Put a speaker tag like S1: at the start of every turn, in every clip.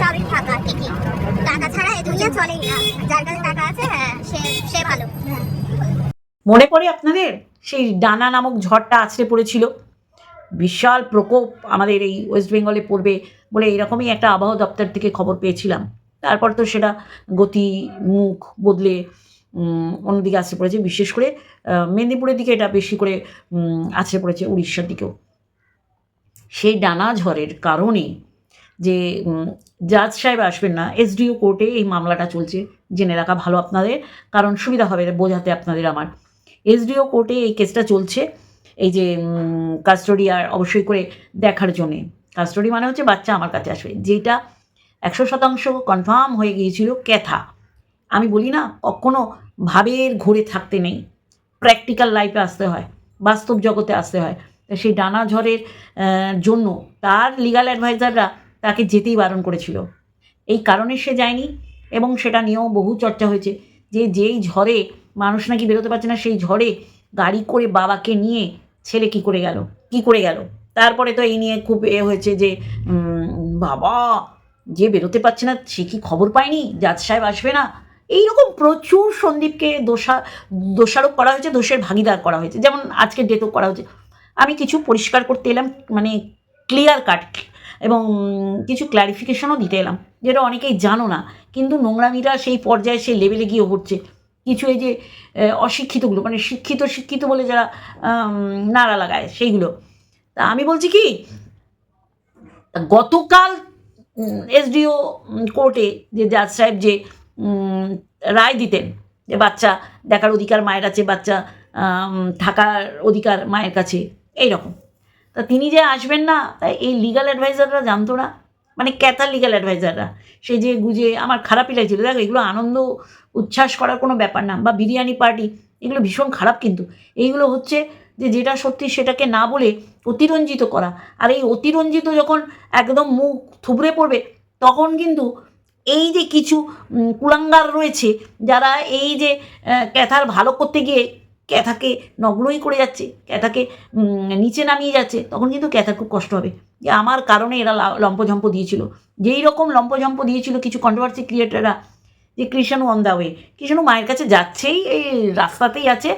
S1: সবই ঠিকই। টাকা ছাড়া এই দুনিয়া চলেই না। যার কাছে টাকা আছে হ্যাঁ সে সে ভালো।
S2: মনে পড়ে আপনাদের? সেই ডানা নামক ঝড়টা আছড়ে পড়েছিল। বিশাল প্রকোপ আমাদের এই ওয়েস্ট বেঙ্গলে পড়বে বলে এরকমই একটা আবহাওয়া দপ্তর থেকে খবর পেয়েছিলাম। তারপর তো সেটা গতি, মুখ বদলে অন্যদিকে আছড়ে পড়েছে। বিশেষ করে মেদিনীপুরের দিকে এটা বেশি করে আছড়ে পড়েছে উড়িষ্যার দিকেও। সেই ডানা ঝড়ের কারণে যে জাজ সাহেব আসবেন না, এসডিও কোর্টে এই মামলাটা চলছে, জেনে রাখা ভালো আপনাদের, কারণ সুবিধা হবে বোঝাতে আপনাদের আমার। এসডিও কোর্টে এই কেসটা চলছে, এই যে কাস্টডি আর অবশ্যই করে দেখার জন্যে। কাস্টডি মানে হচ্ছে বাচ্চা আমার কাছে আসবে, যেটা একশো শতাংশ কনফার্ম হয়ে গিয়েছিল ক্যাথা। আমি বলি না, কখনো ভাবের ঘুরে থাকতে নেই প্র্যাকটিক্যাল লাইফে আসতে হয়, বাস্তব জগতে আসতে হয়। সেই ডানা ঝড়ের জন্য তার লিগাল অ্যাডভাইজাররা তাকে যেতেই বারণ করেছিল। এই কারণে সে যায়নি এবং সেটা নিয়েও বহু চর্চা হয়েছে যে যেই ঝড়ে মানুষ নাকি বেরোতে পারছে না, সেই ঝড়ে গাড়ি করে বাবাকে নিয়ে ছেলে কি করে গেল? কি করে গেল? তারপরে তো এই নিয়ে খুব এ হয়েছে যে বাবা, যে বেরোতে পারছে না, সে কি খবর পায়নি? জাজ সাহেব আসবে না? এইরকম প্রচুর সন্দীপকে দোষা, দোষারোপ করা হয়েছে, দোষের ভাগিদার করা হয়েছে। যেমন আজকে ডেটও করা হয়েছে। আমি কিছু পরিষ্কার করতে এলাম মানে ক্লিয়ার কাট এবং কিছু ক্ল্যারিফিকেশনও দিতে এলাম, যেটা অনেকেই জানো না, কিন্তু নোংরামিরা সেই পর্যায়ে সেই লেভেলে গিয়ে হচ্ছে কিছু এই যে অশিক্ষিতগুলো মানে শিক্ষিত শিক্ষিত বলে যারা নাড়া লাগায় সেইগুলো। তা আমি বলছি কি, গতকাল এসডিও কোর্টে যে জাজ সাহেব যে রায় দিতেন, যে বাচ্চা দেখার অধিকার মায়ের আছে বাচ্চা থাকার অধিকার মায়ের কাছে এই রকম তা তিনি যে আসবেন না তাই এই লিগাল অ্যাডভাইজাররা জানতো না? মানে ক্যাথার লিগাল অ্যাডভাইজাররা সে যে গুজে আমার খারাপই লাগছিল। দেখো, এগুলো আনন্দ, উচ্ছ্বাস করার কোনো ব্যাপার না, বা বিরিয়ানি পার্টি এগুলো ভীষণ খারাপ কিন্তু। এইগুলো হচ্ছে যে যেটা সত্যি সেটাকে না বলে অতিরঞ্জিত করা। আর এই অতিরঞ্জিত যখন একদম মুখ থুবড়ে পড়বে, তখন কিন্তু এই যে কিছু কুলাঙ্গার রয়েছে, যারা এই যে ক্যাথার ভালো করতে গিয়ে ক্যাথাকে নগ্নই করে যাচ্ছে, ক্যাথাকে নিচে নামিয়ে যাচ্ছে, তখন কিন্তু ক্যাথার খুব কষ্ট হবে। যে আমার কারণে এরা লম্পঝম্প দিয়েছিল। যেই রকম লম্পঝম্প দিয়েছিল কিছু কন্ট্রোভার্সি ক্রিয়েটাররা যে Krishanu on the way Krishanu মায়ের কাছে যাচ্ছেই, এই রাস্তাতেই আছে,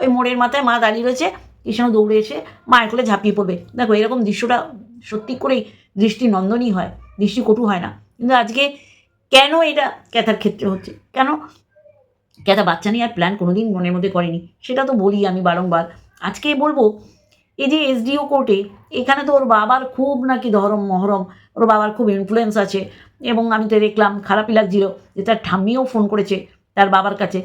S2: ওই মোড়ের মাথায় মা দাঁড়িয়ে রয়েছে কৃষাণু দৌড়ে এসে মায়ের কোলে ঝাঁপিয়ে পড়বে। দেখো, এরকম দৃশ্যটা সত্যি করেই দৃষ্টি নন্দনই হয়, দৃষ্টি কটু হয় না। কিন্তু আজকে কেন এটা ক্যাথার ক্ষেত্রে হচ্ছে? কেন ক্যাথা বাচ্চা নিয়ে আর প্ল্যান কোনোদিন মনের মধ্যে করেনি। সেটা তো বলি আমি বারংবার। আজকে বলব, এই যে এসডিও কোর্টে এখানে তো ওর বাবার খুব নাকি ধরম মহরম, ওর বাবার খুব ইনফ্লুয়েন্স আছে। এবং আমি তো দেখলাম খারাপই লাগছিল যে তার ঠাম্মিও ফোন করেছে তার বাবার কাছে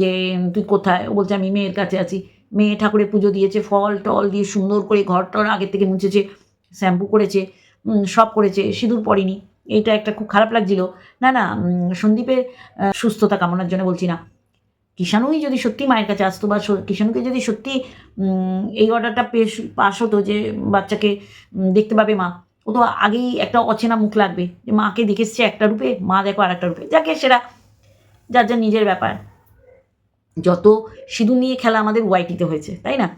S2: যে, তুই কোথায়? ও বলছে, আমি মেয়ের কাছে আছি। মেয়ে ঠাকুরের পুজো দিয়েছে, ফল টল দিয়ে সুন্দর করে ঘর টর আগের থেকে মুছেছে, শ্যাম্পু করেছে সব করেছে, সিঁদুর পড়েনি এটা একটা খুব খারাপ লাগছিল। না না সন্দীপের সুস্থতা কামনার জন্য বলছি না। কিষাণুই যদি সত্যি মায়ের কাছে আসতো বা কিষাণুকে যদি সত্যি এই অর্ডারটা পেশ পাশ হতো যে বাচ্চাকে দেখতে পাবে মা, ও তো আগেই একটা অচেনা মুখ লাগবে যে মাকে দেখে এসছে একটা রূপে, মা দেখো আর একটা রূপে। যাকে সেটা যার যার নিজের ব্যাপার। যত সিঁদুর নিয়ে খেলা আমাদের ওয়াইটিতে হয়েছে, তাই না?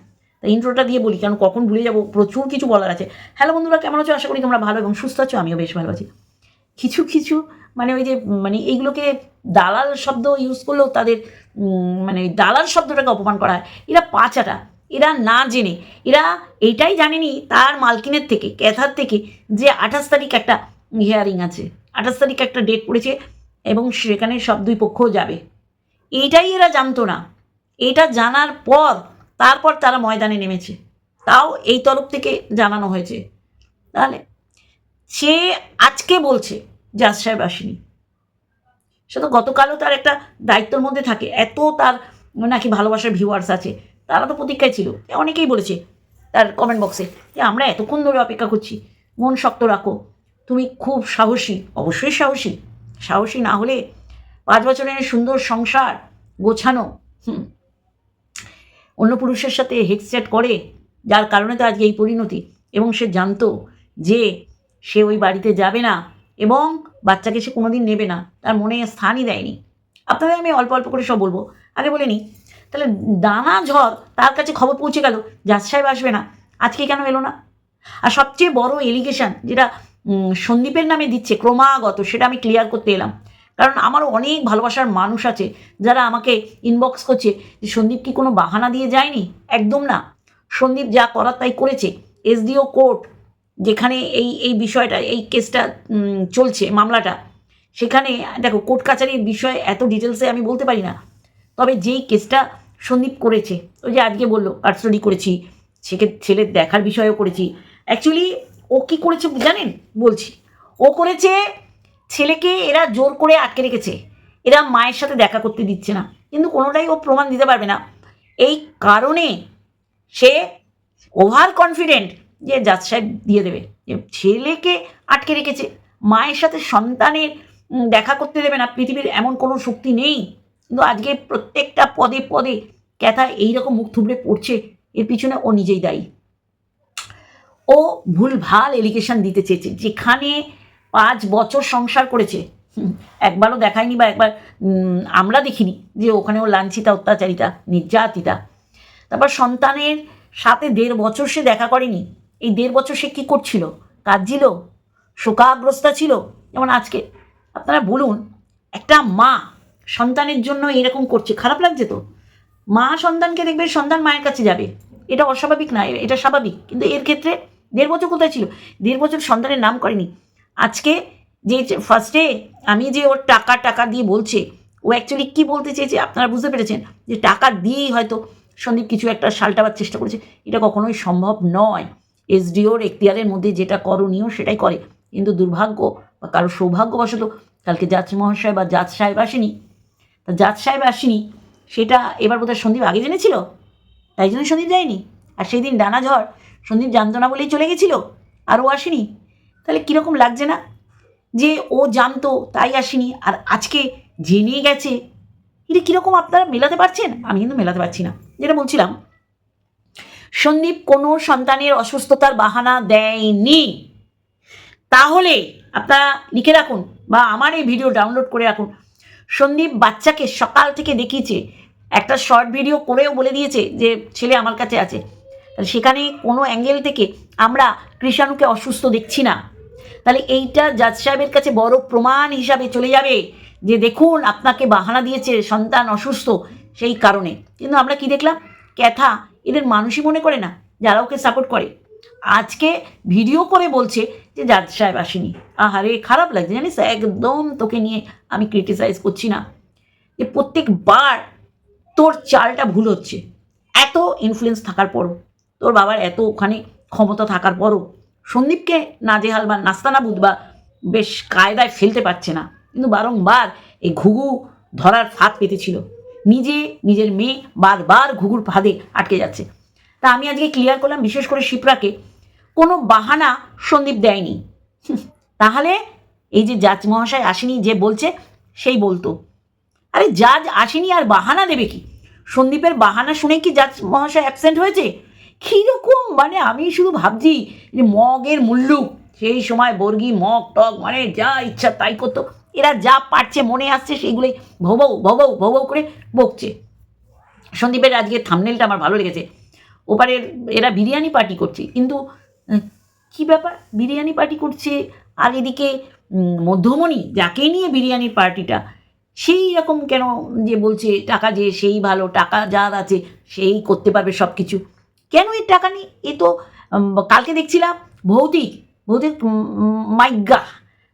S2: তাই ইন্ট্রোটা দিয়ে বলি, কারণ কখন ভুলে যাব, প্রচুর কিছু বলার আছে। হ্যালো বন্ধুরা, কেমন আছো? আশা করি তোমরা ভালো এবং সুস্থ আছো, আমিও বেশ ভালো আছি। কিছু কিছু মানে ওই যে মানে এইগুলোকে দালাল শব্দ ইউজ করলেও তাদের মানে দালাল শব্দটাকে অপমান করা হয়। এরা পাচাটা। এরা না জেনে। এরা এটাই জানেনি তার মালকিনের থেকে, ক্যাথার থেকে, যে আঠাশ তারিখ একটা হিয়ারিং আছে। আঠাশ তারিখ একটা ডেট পড়েছে এবং সেখানে সব দুই পক্ষও যাবে। এইটাই এরা জানতো না। এটা জানার পর তারপর তারা ময়দানে নেমেছে। তাও এই তরফ থেকে জানানো হয়েছে। তাহলে সে আজকে বলছে জাজ সাহেব আসেনি। সে তো গতকালও তার একটা দায়িত্বের মধ্যে থাকে। এত তার নাকি ভালোবাসার ভিউয়ার্স আছে। তারা তো প্রতীক্ষায় ছিল। অনেকেই বলেছে তার কমেন্ট বক্সে যে, আমরা এতক্ষণ ধরে অপেক্ষা করছি। মন শক্ত রাখো। তুমি খুব সাহসী। অবশ্যই সাহসী। সাহসী না হলে পাঁচ বছরের সুন্দর সংসার গোছানো, হুম। অন্য পুরুষের সাথে হেডসেট করে, যার কারণে তো আজকে এই পরিণতি। এবং সে জানতো যে সে ওই বাড়িতে যাবে না। এবং বাচ্চাকে সে কোনোদিন নেবে না, তার মনে স্থানই দেয়নি। আপনাদের আমি অল্প অল্প করে সব বলব। আগে বলে নিই, তাহলে দানা ঝড় তার কাছে খবর পৌঁছে গেল, জাজ সাহেব আসবে না, আজকে কেন এলো না? আর সবচেয়ে বড় এলিগেশন যেটা সন্দীপের নামে দিচ্ছে ক্রমাগত, সেটা আমি ক্লিয়ার করতে এলাম। কারণ আমারও অনেক ভালোবাসার মানুষ আছে, যারা আমাকে ইনবক্স করছে যে, সন্দীপ কি কোনো বাহানা দিয়ে যায়নি? একদম না। সন্দীপ যা করার তাই করেছে। এসডিও কোর্ট যেখানে এই এই বিষয়টা, এই কেসটা চলছে, মামলাটা, সেখানে, দেখো, কোর্ট কাছারির বিষয়ে এত ডিটেলসে আমি বলতে পারি না, তবে যেই কেসটা সন্দীপ করেছে, ওই যে আজকে বলল কাস্টডি করেছি, সেকে ছেলের দেখার বিষয়েও করেছি, অ্যাকচুয়ালি ও কি করেছে জানেন? বলছি, ও করেছে ছেলেকে এরা জোর করে আটকে রেখেছে, এরা মায়ের সাথে দেখা করতে দিচ্ছে না, কিন্তু কোনোটাই ও প্রমাণ দিতে পারবে না, এই কারণে সে ওভার কনফিডেন্ট যে জাজ সাহেব দিয়ে দেবে। যে ছেলেকে আটকে রেখেছে, মায়ের সাথে সন্তানের দেখা করতে দেবে না, পৃথিবীর এমন কোনো শক্তি নেই। কিন্তু আজকে প্রত্যেকটা পদে পদে ক্যাথা এইরকম মুখ থুবড়ে পড়ছে, এর পিছনে ও নিজেই দায়ী। ও ভুলভাল এলিগেশন দিতে চেয়েছে, যেখানে পাঁচ বছর সংসার করেছে। একবারও দেখায়নি বা একবার আমরা দেখিনি যে ওখানে ও লাঞ্ছিতা, অত্যাচারিতা, নির্যাতিতা। তারপর সন্তানের সাথে দেড় বছর সে দেখা করেনি। এই দেড় বছর সে কী করছিল? কাঁদছিল? শোকাগ্রস্তা ছিল? যেমন আজকে। আপনারা বলুন, একটা মা সন্তানের জন্য এরকম করছে, খারাপ লাগছে তো? মা সন্তানকে দেখবে সন্তান মায়ের কাছে যাবে। এটা অস্বাভাবিক না, এটা স্বাভাবিক। কিন্তু এর ক্ষেত্রে দেড় বছর কোথায় ছিল? দেড় বছর সন্তানের নাম করেনি। আজকে যে ফার্স্টে আমি যে ওর টাকা টাকা দিয়ে বলছে, ও অ্যাকচুয়ালি কী বলতে চেয়েছে আপনারা বুঝতে পেরেছেন? যে টাকা দিয়েই হয়তো সন্দীপ কিছু একটা সালটাবার চেষ্টা করেছে। এটা কখনোই সম্ভব নয়। এসডিওর এখতিয়ারের মধ্যে যেটা করণীয় সেটাই করে। কিন্তু দুর্ভাগ্য বা কারও সৌভাগ্যবশত কালকে জাজ মহাশয় বা জাজ সাহেব আসেনি। তা জাজ সাহেব আসেনি, সেটা এবার বোধহয় সন্দীপ আগে জেনেছিল? তাই জন্য সন্দীপ যায়নি? আর সেই দিন ডানা ঝড়, সন্দীপ জানতো না বলেই চলে গেছিল? আর ও আসেনি? তাহলে কীরকম লাগছে না? যে ও জানতো, তাই আসেনি, আর আজকে জেনে গেছে। এটা কীরকম আপনারা মেলাতে পারছেন? আমি কিন্তু মেলাতে পারছি না। যেটা বলছিলাম সন্দীপ কোনো সন্তানের অসুস্থতার বাহানা দেয়নি। তাহলে আপনারা লিখে রাখুন বা আমার এই ভিডিও ডাউনলোড করে রাখুন। সন্দীপ বাচ্চাকে সকাল থেকে দেখিয়েছে, একটা শর্ট ভিডিও করেও বলে দিয়েছে যে, ছেলে আমার কাছে আছে। সেখানে কোনো অ্যাঙ্গেল থেকে আমরা কৃষাণুকে অসুস্থ দেখছি না। তাহলে এইটা জাজ সাহেবের কাছে বড় প্রমাণ হিসাবে চলে যাবে যে, দেখুন, আপনাকে বাহানা দিয়েছে সন্তান অসুস্থ সেই কারণে। কিন্তু আমরা কি দেখলাম? ক্যাথা এদের মানুষই মনে করে না, যারা ওকে সাপোর্ট করে। আজকে ভিডিও করে বলছে যে জাজ সাহেব আসেনি। আহারে, খারাপ লাগছে, জানিস? একদম তোকে নিয়ে আমি ক্রিটিসাইজ করছি না। যে প্রত্যেকবার তোর চালটা ভুল হচ্ছে। এত ইনফ্লুয়েন্স থাকার পরও, তোর বাবার এত ওখানে ক্ষমতা থাকার পরও। সন্দীপকে নাজেহাল বা নাস্তানাবুদ বা বেশ কায়দায় ফেলতে পারছে না। কিন্তু বারংবার এই ঘুঘু ধরার ফাঁদ পেতেছিল নিজে, নিজের মেয়ে বারবার ঘুঘুর ফাঁদে আটকে যাচ্ছে। তা আমি আজকে ক্লিয়ার করলাম, বিশেষ করে শিপ্রাকে। কোনো বাহানা সন্দীপ দেয়নি। তাহলে এই যে জাজ মহাশয় আসেনি, যে বলছে, সেই বলতো। আরে জাজ আসেনি আর বাহানা দেবে কি? সন্দীপের বাহানা শুনে কি জাজ মহাশয় অ্যাবসেন্ট হয়েছে? কীরকম? মানে আমি শুধু ভাবছি যে মগের মুল্লুক, সেই সময় বর্গি, মগ টক মানে যা ইচ্ছা তাই করতো। এরা যা পারছে, মনে আসছে, সেইগুলোই ভবৌ ভবৌ ভবৌ করে বকছে। সন্দীপের আজকে থামনেলটা আমার ভালো লেগেছে। ওপারের এরা বিরিয়ানি পার্টি করছে, কিন্তু কি ব্যাপার? বিরিয়ানি পার্টি করছে, আর এদিকে মধ্যমণি, যাকে নিয়ে বিরিয়ানির পার্টিটা সেই রকম কেন যে বলছে, টাকা যে সেই ভালো, টাকা যার আছে, সেই করতে পারবে সব কিছু কেন এর টাকা নেই? এ তো কালকে দেখছিলাম, ভৌতিক ভৌতিক মাইগা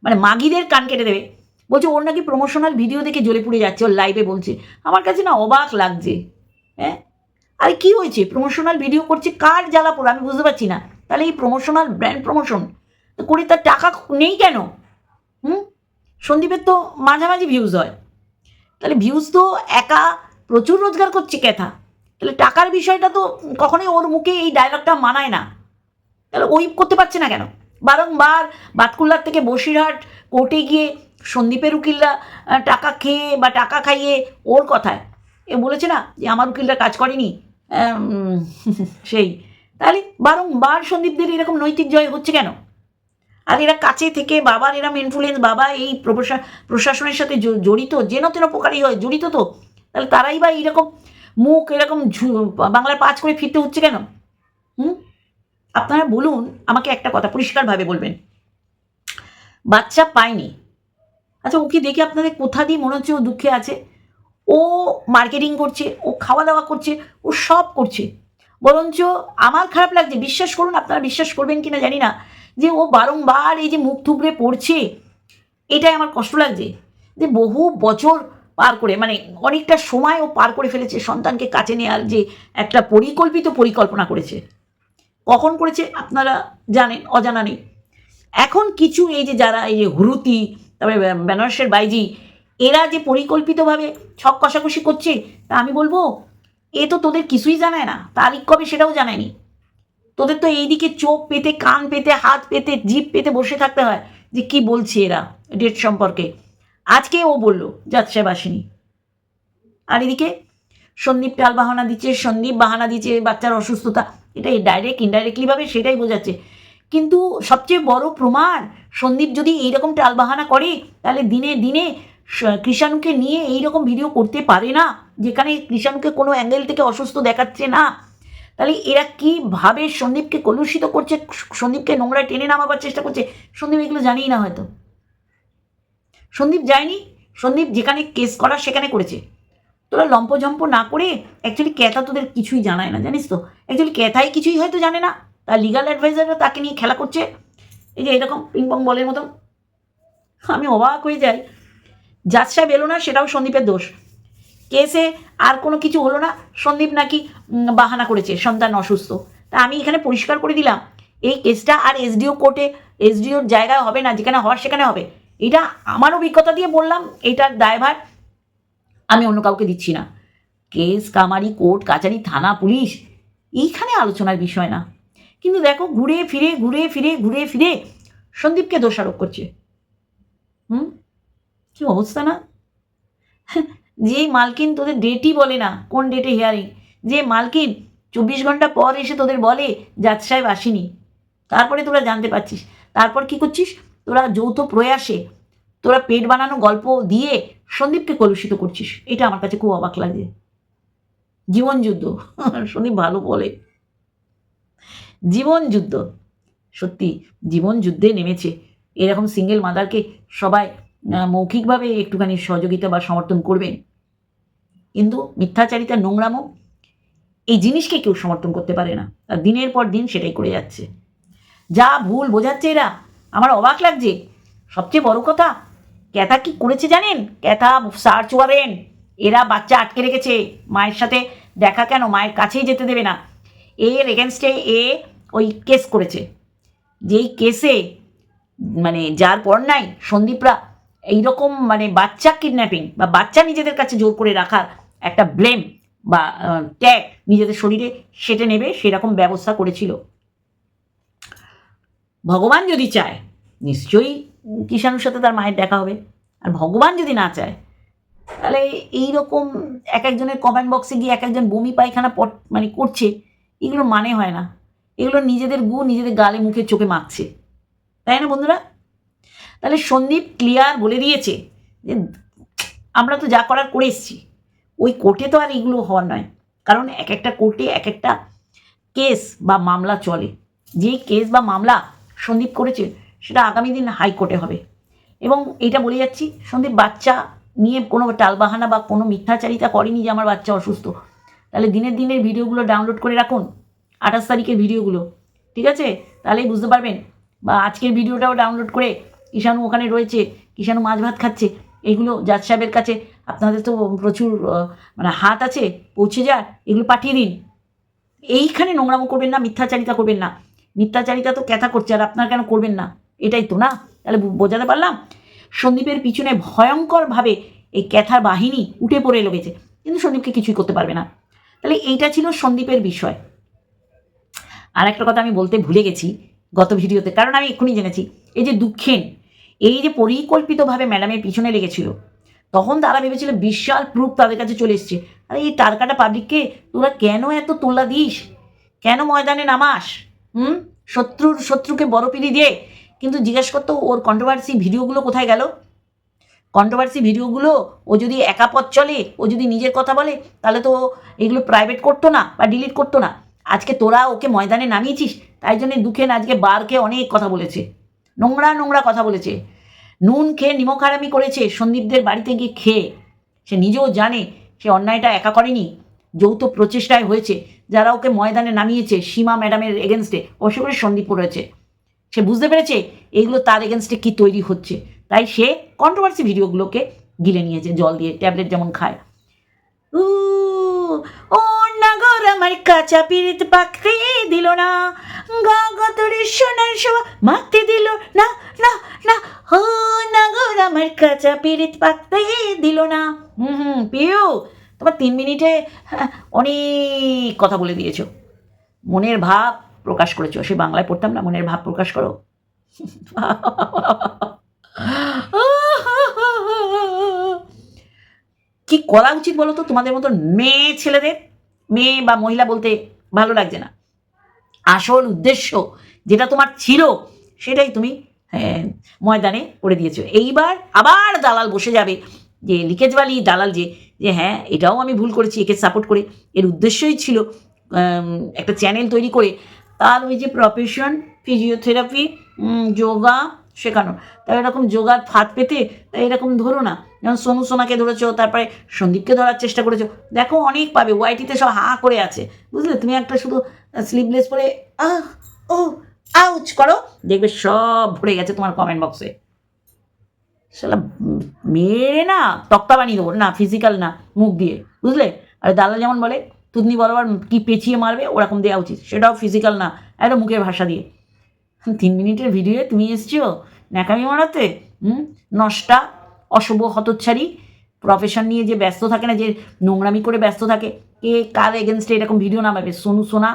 S2: মানে মাগিদের কান কেটে দেবে। বলছে, ওর নাকি প্রমোশনাল ভিডিও দেখে জ্বলে পুড়ে যাচ্ছে, ওর লাইভে বলছে। আমার কাছে না অবাক লাগছে হ্যাঁ? আরে কি হয়েছে? প্রমোশনাল ভিডিও করছে, কার জ্বালা পড়ো? আমি বুঝতে পারছি না। তাহলে এই প্রমোশনাল ব্র্যান্ড প্রমোশন করে তার টাকা নেই কেন? হুম? সন্দীপের তো মাঝামাঝি ভিউজ হয়। তাহলে ভিউজ তো একা প্রচুর রোজগার করছে ক্যাথা তাহলে টাকার বিষয়টা তো কখনোই ওর মুখে এই ডায়লগটা মানায় না। তাহলে ওই করতে পারছে না কেন? বারংবার বাতকুল্লার থেকে বসিরহাট কোর্টে গিয়ে সন্দীপের উকিলরা টাকা খেয়ে বা টাকা খাইয়ে ওর কথায়। এ বলেছে না যে, আমার উকিলরা কাজ করেনি। সেই। তাহলে বারংবার সন্দীপদের এরকম নৈতিক জয় হচ্ছে কেন? আর এরা কাছে থেকে বাবার এরম ইনফ্লুয়েন্স বাবা এই প্রশা- প্রশাসনের সাথে জড়িত, যেন তেন প্রকারই হয়, জড়িত তো, তাহলে তারাই বা এইরকম মুখ, এরকম বাংলার পাঁচ করে ফিরতে হচ্ছে কেন? হুম? আপনারা বলুন, আমাকে একটা কথা পরিষ্কারভাবে বলবেন। বাচ্চা পায়নি আচ্ছা ওকে দেখে আপনাদের কোথা দিয়ে মনে হচ্ছে ও দুঃখে আছে? ও মার্কেটিং করছে, ও খাওয়া দাওয়া করছে, ও সব করছে। বরঞ্চ আমার খারাপ লাগছে, বিশ্বাস করুন, আপনারা বিশ্বাস করবেন কিনা জানি না, যে ও বারংবার এই যে মুখ থুবড়ে পড়ছে, এটাই আমার কষ্ট লাগছে। যে বহু বছর পার করে মানে অনেকটা সময় ও পার করে ফেলেছে সন্তানকে কাছে নেওয়ার যে একটা পরিকল্পিত পরিকল্পনা করেছে। কখন করেছে আপনারা জানেন, অজানা নেই। এখন কিছু এই যে যারা এই যে হুরুতি তারপরে বেনারসের বাইজি, এরা যে পরিকল্পিতভাবে ছক কষাকষি করছে, তা আমি বলব, এ তো তোদের কিছুই জানায় না, তারিখ কবে সেটাও জানায়নি। তোদের তো এইদিকে চোখ পেতে, কান পেতে, হাত পেতে, জিভ পেতে বসে থাকতে হয় যে কি বলছে এরা ডেট সম্পর্কে। আজকে ও বলল যাচ্ছে বাসিনী আর এদিকে সন্দীপ টাল বাহানা দিচ্ছে, সন্দীপ বাহানা দিচ্ছে, বাচ্চার অসুস্থতা, এটা ডাইরেক্ট ইনডাইরেক্টলিভাবে সেটাই বোঝাচ্ছে। কিন্তু সবচেয়ে বড় প্রমাণ, সন্দীপ যদি এইরকম টাল বাহানা করে, তাহলে দিনে দিনে কৃষাণুকে নিয়ে এইরকম ভিডিও করতে পারে না, যেখানে কৃষাণুকে কোনো অ্যাঙ্গেল থেকে অসুস্থ দেখাচ্ছে না। তাহলে এরা কীভাবে সন্দীপকে কলুষিত করছে, সন্দীপকে নোংরায় টেনে নামাবার চেষ্টা করছে, সন্দীপ এগুলো জানিই না হয়তো। সন্দীপ যায়নি, সন্দীপ যেখানে কেস করা সেখানে করেছে। তোরা লম্পঝম্প না করে অ্যাকচুয়ালি ক্যাথা তোদের কিছুই জানায় না, জানিস তো? অ্যাকচুয়ালি ক্যাথাই কিছুই হয়তো জানে না। লিগাল অ্যাডভাইজাররা তাকে নিয়ে খেলা করছে। এই যে এরকম পিংপং বলের মতো আমি অবাক হয়ে যাই। জাজ সাহেব এলো না, সেটাও সন্দীপের দোষ। কেসে আর কোনো কিছু হলো না। সন্দীপ নাকি বাহানা করেছে, সন্তান অসুস্থ। তা আমি এখানে পরিষ্কার করে দিলাম, এই কেসটা আর এসডিও কোর্টে এসডিওর জায়গায় হবে না, যেখানে হওয়ার সেখানে হবে। এটা আমার অভিজ্ঞতা দিয়ে বললাম এটার দায়ভার। আমি অন্য কাউকে দিচ্ছি না। কেস, কামারি, কোর্ট, কাচারি, থানা, পুলিশ, এইখানে আলোচনার বিষয় না। কিন্তু দেখো ঘুরে ফিরে ঘুরে ফিরে ঘুরে ফিরে সন্দীপকে দোষারোপ করছে। হুম? কি অবস্থা না? যে মালকিন তোদের ডেটই বলে না, কোন ডেটে হিয়ারিং যে মালকিন চব্বিশ ঘণ্টা পর এসে তোদের বলে জাজ সাহেব আসেনি। তারপরে তোরা জানতে পারছিস। তারপর কি করছিস? তোরা যৌথ প্রয়াসে তোরা পেট বানানো গল্প দিয়ে সন্দীপকে কলুষিত করছিস। এটা আমার কাছে খুব অবাক লাগে। জীবনযুদ্ধ সন্দীপ ভালো বলে। জীবন যুদ্ধ। সত্যি, জীবন যুদ্ধে নেমেছে। এরকম সিঙ্গেল মাদারকে সবাই মৌখিকভাবে একটুখানি সহযোগিতা বা সমর্থন করবেন। কিন্তু মিথ্যাচারিতা, নোংরামো, এই জিনিসকে কেউ সমর্থন করতে পারে না। আর দিনের পর দিন সেটাই করে যাচ্ছে। যা ভুল বোঝাচ্ছে এরা। আমার অবাক লাগছে। সবচেয়ে বড় কথা, ক্যাথা কি করেছে জানেন? ক্যাথা সার্চ ওয়ারেন্ট এরা বাচ্চা আটকে রেখেছে। মায়ের সাথে দেখা কেন? মায়ের কাছেই যেতে দেবে না। এর এগেনস্টে এ ওই কেস করেছে। যেই কেসে মানে যার পর নাই সন্দীপরা এইরকম মানে বাচ্চা কিডন্যাপিং বা বাচ্চা নিজেদের কাছে জোর করে রাখার একটা ব্লেম বা ট্যাগ নিজেদের শরীরে, সেটে নেবে, সেরকম ব্যবস্থা করেছিল। ভগবান যদি চায়, নিশ্চয়ই কিষাণুর সাথে তার মায়ের দেখা হবে। আর ভগবান যদি না চায়, তাহলে এই রকম এক একজনের কমেন্ট বক্সে গিয়ে এক একজন বমি পায়খানা পট মানে করছে, এগুলো মানে হয় না। এগুলো নিজেদের গু নিজেদের গালে মুখে চোখে মাখছে। তাই না বন্ধুরা? তাহলে সন্দীপ ক্লিয়ার বলে দিয়েছে যে আমরা তো যা করার করে এসছি। ওই কোর্টে তো আর এগুলো হওয়ার নয়। কারণ এক একটা কোর্টে এক একটা কেস বা মামলা চলে। যেই কেস বা মামলা সন্দীপ করেছে সেটা আগামী দিন হাইকোর্টে হবে। এবং এটা বলে যাচ্ছি, সন্দীপ বাচ্চা নিয়ে কোনো টালবাহানা বা কোনো মিথ্যাচারিতা করেনি যে আমার বাচ্চা অসুস্থ। তাহলে দিনের দিনের ভিডিওগুলো ডাউনলোড করে রাখুন। আঠাশ তারিখের ভিডিওগুলো ঠিক আছে? তাহলেই বুঝতে পারবেন। বা আজকের ভিডিওটাও ডাউনলোড করে কিষাণু ওখানে রয়েছে কিষাণু মাছ ভাত খাচ্ছে, এগুলো জাজ সাহেবের কাছে আপনাদের তো প্রচুর মানে হাত আছে, পৌঁছে যার এগুলো পাঠিয়ে দিন। এইখানে নোংরামো করবেন না, মিথ্যাচারিতা করবেন না। মিথ্যাচারিতা তো ক্যাথা করছে, আর আপনারা কেন করবেন না? এটাই তো না? তাহলে বোঝাতে পারলাম? সন্দীপের পিছনে ভয়ঙ্করভাবে এই ক্যাথার বাহিনী উঠে পড়ে লেগেছে। কিন্তু সন্দীপকে কিছুই করতে পারবে না। তাহলে এইটা ছিল সন্দীপের বিষয়। আর একটা কথা আমি বলতে ভুলে গেছি গত ভিডিওতে, কারণ আমি এক্ষুনি জেনেছি। এই যে দুঃখেন, এই যে পরিকল্পিতভাবে ম্যাডামের পিছনে লেগেছিল, তখন তারা ভেবেছিল বিশাল প্রুফ তাদের কাছে চলে এসছে। আরে, এই টারকাটা পাবলিককে তোরা কেন এত তোল্লা দিস? কেন ময়দানে নামাস? হুম? শত্রুর, শত্রুকে বড় পিড়ি দিয়ে কিন্তু জিজ্ঞেস করতো ওর কন্ট্রোভার্সি ভিডিওগুলো কোথায় গেল? কন্ট্রোভার্সি ভিডিওগুলো, ও যদি একা পথ চলে, ও যদি নিজের কথা বলে, তাহলে তো এগুলো প্রাইভেট করতো না বা ডিলিট করতো না। আজকে তোরা ওকে ময়দানে নামিয়েছিস? তাই জন্য দুঃখেন আজকে বারকে অনেক কথা বলেছে। নোংরা নোংরা কথা বলেছে। নুন খেয়ে নিমখারামি করেছে, সন্দীপদের বাড়িতে গিয়ে খেয়ে। সে নিজেও জানে, সে অন্যায়টা একা করেনি। যৌথ প্রচেষ্টায় হয়েছে। যারা ওকে ময়দানে নামিয়েছে, সীমা ম্যাডামের এগেনস্টে অবশ্য করে সন্দীপ রয়েছে সে বুঝতে পেরেছে, এইগুলো তার এগেনস্টে কী তৈরি হচ্ছে। তাই সে কন্ট্রোভার্সি ভিডিওগুলোকে গিলে নিয়েছে, জল দিয়ে, ট্যাবলেট যেমন খায়। ও নাগর আমার কাঁচা পিরিত পাকতে দিল না। গা গতরে সোনার শোভা মাখতে দিল না না না। ও নাগর আমার কাঁচা পিরিত পাকতে দিল না। হুম হুম পিউ তোমার তিন মিনিটে হ্যাঁ, অনেক কথা বলে দিয়েছ। মনের ভাব প্রকাশ করেছ। সে বাংলায় পড়তাম না মনের ভাব প্রকাশ করো। কি করা উচিত বলো তো? তোমাদের মতন মেয়ে ছেলেদের মেয়ে বা মহিলা বলতে ভালো লাগছে না। আসল উদ্দেশ্য যেটা তোমার ছিল সেটাই তুমি হ্যাঁ, ময়দানে করে দিয়েছ। এইবার আবার দালাল বসে যাবে যে লিকেজওয়ালি দালাল যে যে হ্যাঁ এটাও আমি ভুল করেছি একে সাপোর্ট করে। এর উদ্দেশ্যই ছিল একটা চ্যানেল তৈরি করে। তার ওই যে প্রফেশন ফিজিওথেরাপি যোগা শেখানো। তাই এরকম যোগার ফাঁদ পেতে তাই এরকম ধরো না। যেমন সোনু সোনাকে ধরেছো, তারপরে সন্দীপকে ধরার চেষ্টা করেছ। দেখো অনেক পাবে ওয়াইটিতে সব হা করে আছে। বুঝলে? তুমি একটা শুধু স্লিভলেস পরে, আহ, ও আউচ করো। দেখবে সব ভরে গেছে তোমার কমেন্ট বক্সে সেটা মেরে না, তক্তা বানিয়ে দেবো। না ফিজিক্যাল না, মুখ দিয়ে। বুঝলে? আর দাদা যেমন বলে, তুতনি বরাবর কি পেঁচিয়ে মারবে, ওরকম দেওয়া উচিত। সেটাও ফিজিক্যাল না, একদম মুখের ভাষা দিয়ে। তিন মিনিটের ভিডিওয়ে তুমি এসছো ন্যাকামি মারাতে, হুম, নষ্টা, অশুভ হতচ্ছাড়ি প্রফেশন নিয়ে যে ব্যস্ত থাকে না, যে নোংরামি করে ব্যস্ত থাকে, কে কার এগেনস্টে এরকম ভিডিও না নামাবে? সোনু, সোনা,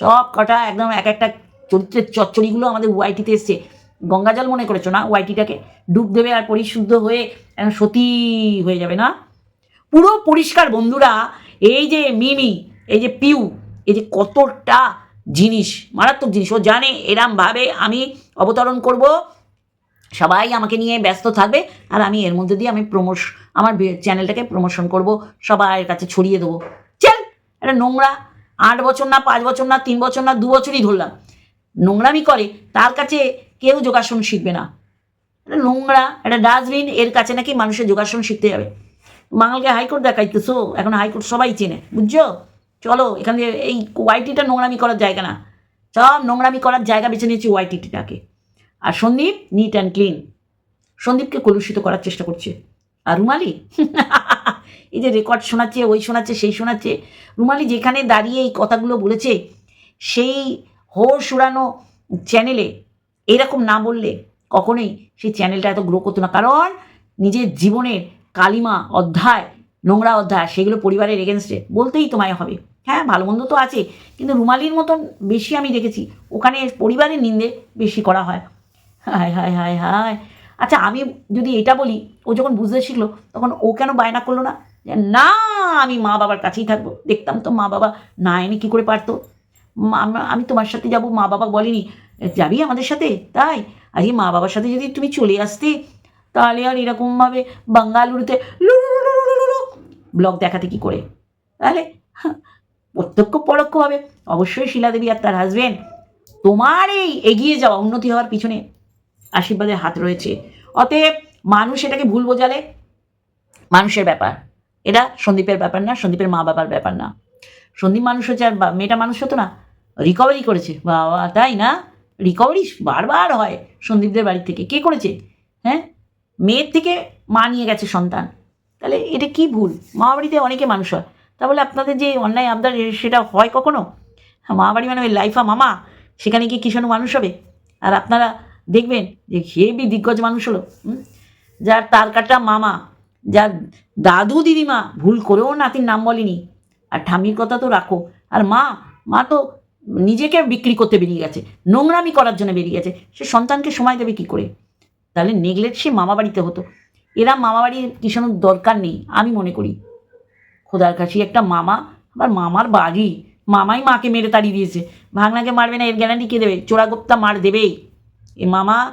S2: সব কটা একদম এক একটা চরিত্রের চচ্চড়িগুলো আমাদের ওয়াইটিতে এসছে। গঙ্গাজল মনে করেছ না ওয়াইটিটাকে ডুব দেবে আর পরিশুদ্ধ হয়ে সতী হয়ে যাবে না? পুরো পরিষ্কার বন্ধুরা, এই যে মিমি, এই যে পিউ, এই যে কতটা জিনিস, মারাত্মক জিনিস। ও জানে এরমভাবে আমি অবতরণ করব। সবাই আমাকে নিয়ে ব্যস্ত থাকবে আর আমি এর মধ্যে দিয়ে আমি প্রমোশ, আমার চ্যানেলটাকে প্রমোশন করব। সবার কাছে ছড়িয়ে দেবো। চল এটা নোংরা আট বছর না পাঁচ বছর না তিন বছর না দু বছরই ধরলাম। নোংরামি করে, তার কাছে কেউ যোগাসন শিখবে না। এটা নোংরা, একটা ডাস্টবিন, এর কাছে নাকি মানুষের যোগাসন শিখতে যাবে। বাঙালকে হাইকোর্ট দেখাইতেছো, এখন হাইকোর্ট সবাই চেনে, বুঝছ? চলো, এখান থেকে এই ওয়াইটিটা নোংরামি করার জায়গা না। সব নোংরামি করার জায়গা বেছে নিয়েছি ওয়াইটিটাকে আর সন্দীপ নিট অ্যান্ড ক্লিন সন্দীপকে কলুষিত করার চেষ্টা করছে। আর রুমালি? এই যে রেকর্ড শোনাচ্ছে, ওই শোনাচ্ছে, সেই শোনাচ্ছে। রুমালি যেখানে দাঁড়িয়ে এই কথাগুলো বলেছে, সেই হোশ উড়ানো চ্যানেলে এরকম না বললে কখনোই সেই চ্যানেলটা এত গ্রো করতো না। কারণ নিজের জীবনের কালিমা অধ্যায় নোংরা অধ্যায়, সেগুলো পরিবারের এগেনস্টে বলতেই তোমায় হবে। হ্যাঁ ভালো মন্দ তো আছে কিন্তু রুমালির মতন বেশি আমি দেখেছি, ওখানে পরিবারের নিন্দে বেশি করা হয়। হায় হায় হায় হায়। আচ্ছা আমি যদি এটা বলি, ও যখন বুঝতে শিখলো, তখন ও কেন বায়না করল না? যে না, আমি মা বাবার কাছেই থাকব। দেখতাম তো মা বাবা না এনে কী করে পারতো? আমি তোমার সাথে যাব, মা বাবা বলেনি যাবি আমাদের সাথে? তাই? আজকে মা বাবার সাথে যদি তুমি চলে আসতে, তাহলে আর এরকমভাবে বাঙ্গালুরুতে ব্লগ দেখাতে কি করে? তাহলে হ্যাঁ, প্রত্যক্ষ পরোক্ষভাবে অবশ্যই শিলাদেবী আর তার হাজবেন্ড তোমার এই এগিয়ে যাওয়া উন্নতি হওয়ার পিছনে আশীর্বাদের হাত রয়েছে। অতএব মানুষ এটাকে ভুল বোঝালে মানুষের ব্যাপার। এটা সন্দীপের ব্যাপার না সন্দীপের মা বাবার ব্যাপার না। সন্দীপ মানুষ হচ্ছে আর মেয়েটা মানুষ হতো না রিকভারি করেছে। বাবা তাই না? রিকভারি বারবার হয় সন্দীপদের বাড়ি থেকে। কে করেছে? হ্যাঁ? মেয়ের থেকে মা নিয়ে গেছে সন্তান। তাহলে এটা কি ভুল? মা বাড়িতে অনেকে মানুষ হয়। তাহলে আপনাদের যে অন্যায় আবদার সেটা হয় কখনো? হ্যাঁ, মা বাড়ি মানে ওই লাইফা মামা সেখানে কি কিষাণু মানুষ হবে? আর আপনারা দেখবেন যে হেবি দিগ্গজ মানুষ হলো? যার তার কাটা মামা যার দাদু দিদিমা ভুল করেও নাতির নাম বলেনি। আর ঠামির কথা তো রাখো। আর মা মা তো নিজেকে বিক্রি করতে বেরিয়ে গেছে নোংরামি করার জন্য বেরিয়ে গেছে। সে সন্তানকে সময় দেবে কি করে? তাহলে নেগলেক্ট সে মামা বাড়িতে হতো। এরা মামা বাড়ির কিষানোর দরকার নেই, আমি মনে করি। খোদার কাছে একটা মামা, আবার মামার বাড়ি। মামাই মাকে মেরে তাড়িয়ে দিয়েছে। ভাগনাকে মারবে না, এর গ্যারান্টি কে দেবে? চোরাগোপ্তা মার দেবেই। এ মামা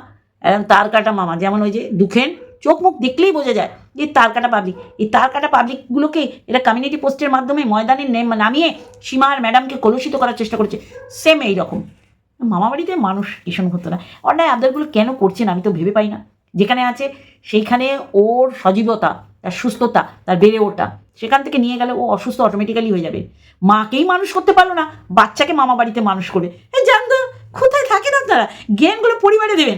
S2: তার কাটা মামা, যেমন ওই যে দুখেন, চোখ মুখ দেখলেই বোঝা যায় যে তার কাটা পাবলিক এই তার কাটা পাবলিকগুলোকে এরা কমিউনিটি পোস্টের মাধ্যমে ময়দানে নেম- নামিয়ে সীমা আর ম্যাডামকে কলুষিত করার চেষ্টা করছে। সেম এই রকম মামা বাড়িতে মানুষ কিষণ করতো না। অন্যায় আবদারগুলো কেন করছেন আমি তো ভেবে পাই না। যেখানে আছে, সেইখানে ওর সজীবতা, তার সুস্থতা, তার বেড়ে ওঠা, সেখান থেকে নিয়ে গেলে ও অসুস্থ অটোমেটিক্যালি হয়ে যাবে। মাকেই মানুষ করতে পারল না, বাচ্চাকে মামা বাড়িতে মানুষ করে। এ জান তো কোথায় থাকেন আপনারা? জ্ঞানগুলো পরিবারে দেবেন!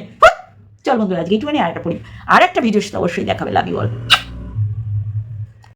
S2: চল বন্ধুরা, আজকে একটুখানি আরেকটা পড়ি আর একটা ভিডিও সাথে অবশ্যই দেখাবে লাভ বল